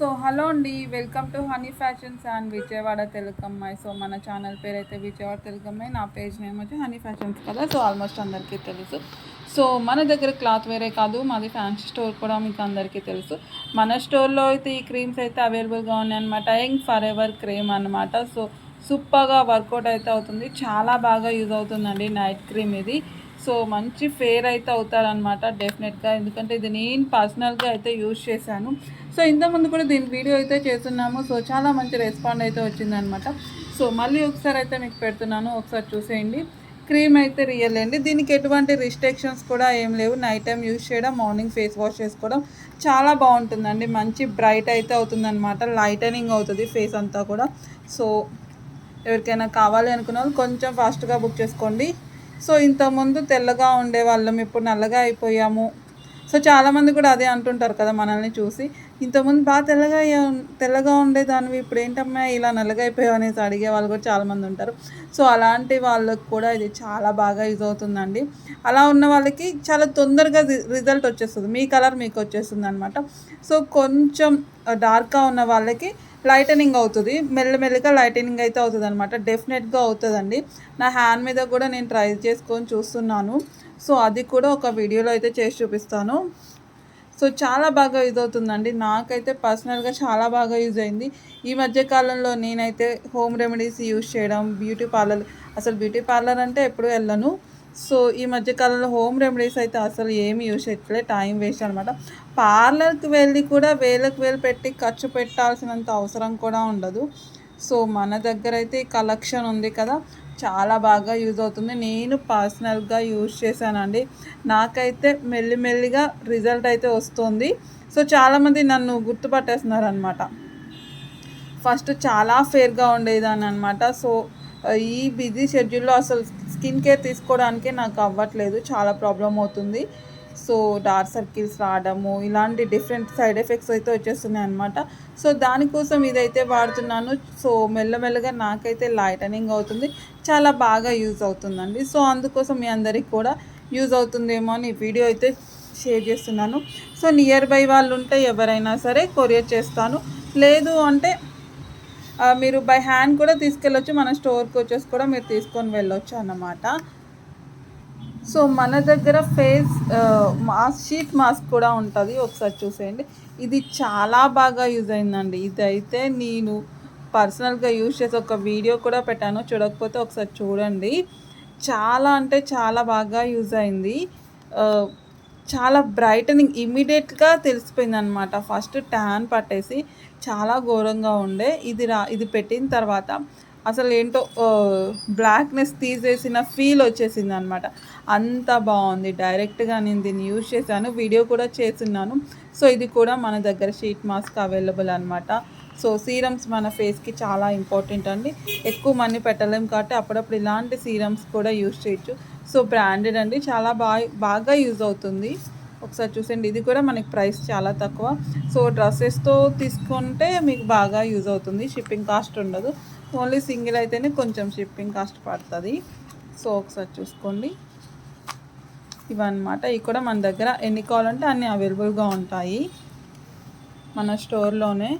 So hello అండి welcome to honey fashions and Vijayawada తెలుగమ్మాయి so మన channel పేరు అయితే విజయవాడ తెలుగమ్మాయి నా పేజ్ నేమ్ వచ్చి హనీ ఫ్యాషన్స్ కదా సో ఆల్మోస్ట్ అందరికీ తెలుసు. సో మన దగ్గర క్లాత్ వేరే కాదు మాది ఫ్యాన్సీ స్టోర్ కూడా మీకు అందరికీ తెలుసు. మన స్టోర్లో అయితే ఈ క్రీమ్స్ అయితే అవైలబుల్గా ఉన్నాయి అనమాట యంగ్ ఫర్ ఎవర్ క్రీమ్ అనమాట సో సూపర్గా వర్కౌట్ అయితే అవుతుంది. చాలా బాగా యూజ్ అవుతుందండి నైట్ క్రీమ్ ఇది. సో మంచి ఫేర్ అయితే అవుతారనమాట డెఫినెట్గా. ఎందుకంటే ఇది నేను పర్సనల్గా అయితే యూజ్ చేశాను. సో ఇంతకుముందు కూడా దీని వీడియో అయితే చేస్తున్నాము. సో చాలా మంచి రెస్పాండ్ అయితే వచ్చిందనమాట సో మళ్ళీ ఒకసారి అయితే మీకు పెడుతున్నాను. ఒకసారి చూసేయండి. క్రీమ్ అయితే రియల్ అండి. దీనికి ఎటువంటి రిస్ట్రిక్షన్స్ కూడా ఏం లేవు. నైట్ టైం యూజ్ చేయడం మార్నింగ్ ఫేస్ వాష్ చేసుకోవడం చాలా బాగుంటుందండి. మంచి బ్రైట్ అయితే అవుతుందన్నమాట. లైటనింగ్ అవుతుంది ఫేస్ అంతా కూడా. సో ఎవరికైనా కావాలి అనుకున్న కొంచెం ఫాస్ట్గా బుక్ చేసుకోండి. సో ఇంతకుముందు తెల్లగా ఉండే వాళ్ళం ఇప్పుడు నల్లగా అయిపోయాము. సో చాలామంది కూడా అదే అంటుంటారు కదా మనల్ని చూసి ఇంతకుముందు బాగా తెల్లగా తెల్లగా ఉండేదానివి ఇప్పుడు ఏంటమ్మా ఇలా నల్లగా అయిపోయావు అనేసి అడిగే వాళ్ళు కూడా చాలామంది ఉంటారు. సో అలాంటి వాళ్ళకి కూడా ఇది చాలా బాగా యూజ్ అవుతుందండి. అలా ఉన్న వాళ్ళకి చాలా తొందరగా రి- రిజల్ట్ వచ్చేస్తుంది. మీ కలర్ మీకు వచ్చేస్తుంది అనమాట సో కొంచెం డార్క్గా ఉన్న వాళ్ళకి లైటనింగ్ అవుతుంది. మెల్లమెల్లగా లైటనింగ్ అయితే అవుతుంది అనమాట డెఫినెట్గా అవుతుందండి. నా హ్యాండ్ మీద కూడా నేను ట్రై చేసుకొని చూస్తున్నాను. సో అది కూడా ఒక వీడియోలో అయితే చేసి చూపిస్తాను. సో చాలా బాగా యూజ్ అవుతుందండి. నాకైతే పర్సనల్గా చాలా బాగా యూజ్ అయింది. ఈ మధ్య కాలంలో నేనైతే హోమ్ రెమెడీస్ యూజ్ చేయడం బ్యూటీ పార్లర్ అసలు బ్యూటీ పార్లర్ అంటే ఎప్పుడు వెళ్ళను. సో ఈ మధ్య కాలంలో హోమ్ రెమెడీస్ అయితే అసలు ఏమి యూజ్ చేయట్లే టైం వేస్ట్ అనమాట. పార్లర్కి వెళ్ళి కూడా వేలకు వేలు పెట్టి ఖర్చు పెట్టాల్సినంత అవసరం కూడా ఉండదు. సో మన దగ్గర అయితే ఈ కలెక్షన్ ఉంది కదా చాలా బాగా యూజ్ అవుతుంది. నేను పర్సనల్గా యూజ్ చేశానండి. నాకైతే మెల్లిమెల్లిగా రిజల్ట్ అయితే వస్తుంది. సో చాలామంది నన్ను గుర్తుపట్టేస్తున్నారు అనమాట ఫస్ట్ చాలా ఫేర్గా ఉండేదాన్ని అనమాట. సో ఈ బిజీ షెడ్యూల్లో అసలు స్కిన్ కేర్ తీసుకోవడానికే నాకు అవ్వట్లేదు చాలా ప్రాబ్లం అవుతుంది. సో డార్క్ సర్కిల్స్ రావడము ఇలాంటి డిఫరెంట్ సైడ్ ఎఫెక్ట్స్ అయితే వచ్చేస్తున్నాయి అనమాట సో దానికోసం ఇదైతే వాడుతున్నాను. సో మెల్లమెల్లగా నాకైతే లైటనింగ్ అవుతుంది చాలా బాగా యూజ్ అవుతుందండి. సో అందుకోసం మీ అందరికి కూడా యూజ్ అవుతుందేమో అని వీడియో అయితే షేర్ చేస్తున్నాను. సో నియర్ బై వాళ్ళు ఉంటే ఎవరైనా సరే కొరియర్ చేస్తాను. లేదు అంటే మీరు బై హ్యాండ్ కూడా తీసుకెళ్ళొచ్చు. మన స్టోర్కి వచ్చేసి కూడా మీరు తీసుకొని వెళ్ళొచ్చు అన్నమాట. సో మన దగ్గర ఫేస్ మాస్క్ షీట్ మాస్క్ కూడా ఉంటుంది. ఒకసారి చూసేయండి. ఇది చాలా బాగా యూజ్ అయిందండి. ఇదైతే నేను పర్సనల్గా యూజ్ చేసి ఒక వీడియో కూడా పెట్టాను. చూడకపోతే ఒకసారి చూడండి. చాలా అంటే చాలా బాగా యూజ్ అయింది. చాలా బ్రైటనింగ్ ఇమీడియట్గా తెలిసిపోయింది అనమాట ఫస్ట్ ట్యాన్ పట్టేసి చాలా ఘోరంగా ఉండే. ఇది రా ఇది పెట్టిన తర్వాత అసలు ఏంటో బ్లాక్నెస్ తీసేసిన ఫీల్ వచ్చేసింది అనమాట అంత బాగుంది. డైరెక్ట్గా నేను దీన్ని యూజ్ చేశాను వీడియో కూడా చేస్తున్నాను. సో ఇది కూడా మన దగ్గర షీట్ మాస్క్ అవైలబుల్ అనమాట సో సీరమ్స్ మన ఫేస్కి చాలా ఇంపార్టెంట్ అండి. ఎక్కువ మనీ పెట్టలేము కాబట్టి అప్పుడప్పుడు ఇలాంటి సీరమ్స్ కూడా యూజ్ చేయొచ్చు. సో బ్రాండెడ్ అండి. చాలా బాగా బాగా యూజ్ అవుతుంది. ఒకసారి చూసండి ఇది కూడా మనకి ప్రైస్ చాలా తక్కువ. సో డ్రెస్సెస్తో తీసుకుంటే మీకు బాగా యూజ్ అవుతుంది. షిప్పింగ్ కాస్ట్ ఉండదు. ఓన్లీ సింగిల్ అయితేనే కొంచెం షిప్పింగ్ కాస్ట్ పడుతుంది. సో ఒకసారి చూసుకోండి. ఇవన్నమాట. ఇవి కూడా మన దగ్గర ఎన్ని కావాలంటే అన్నీ అవైలబుల్గా ఉంటాయి. మన స్టోర్లోనే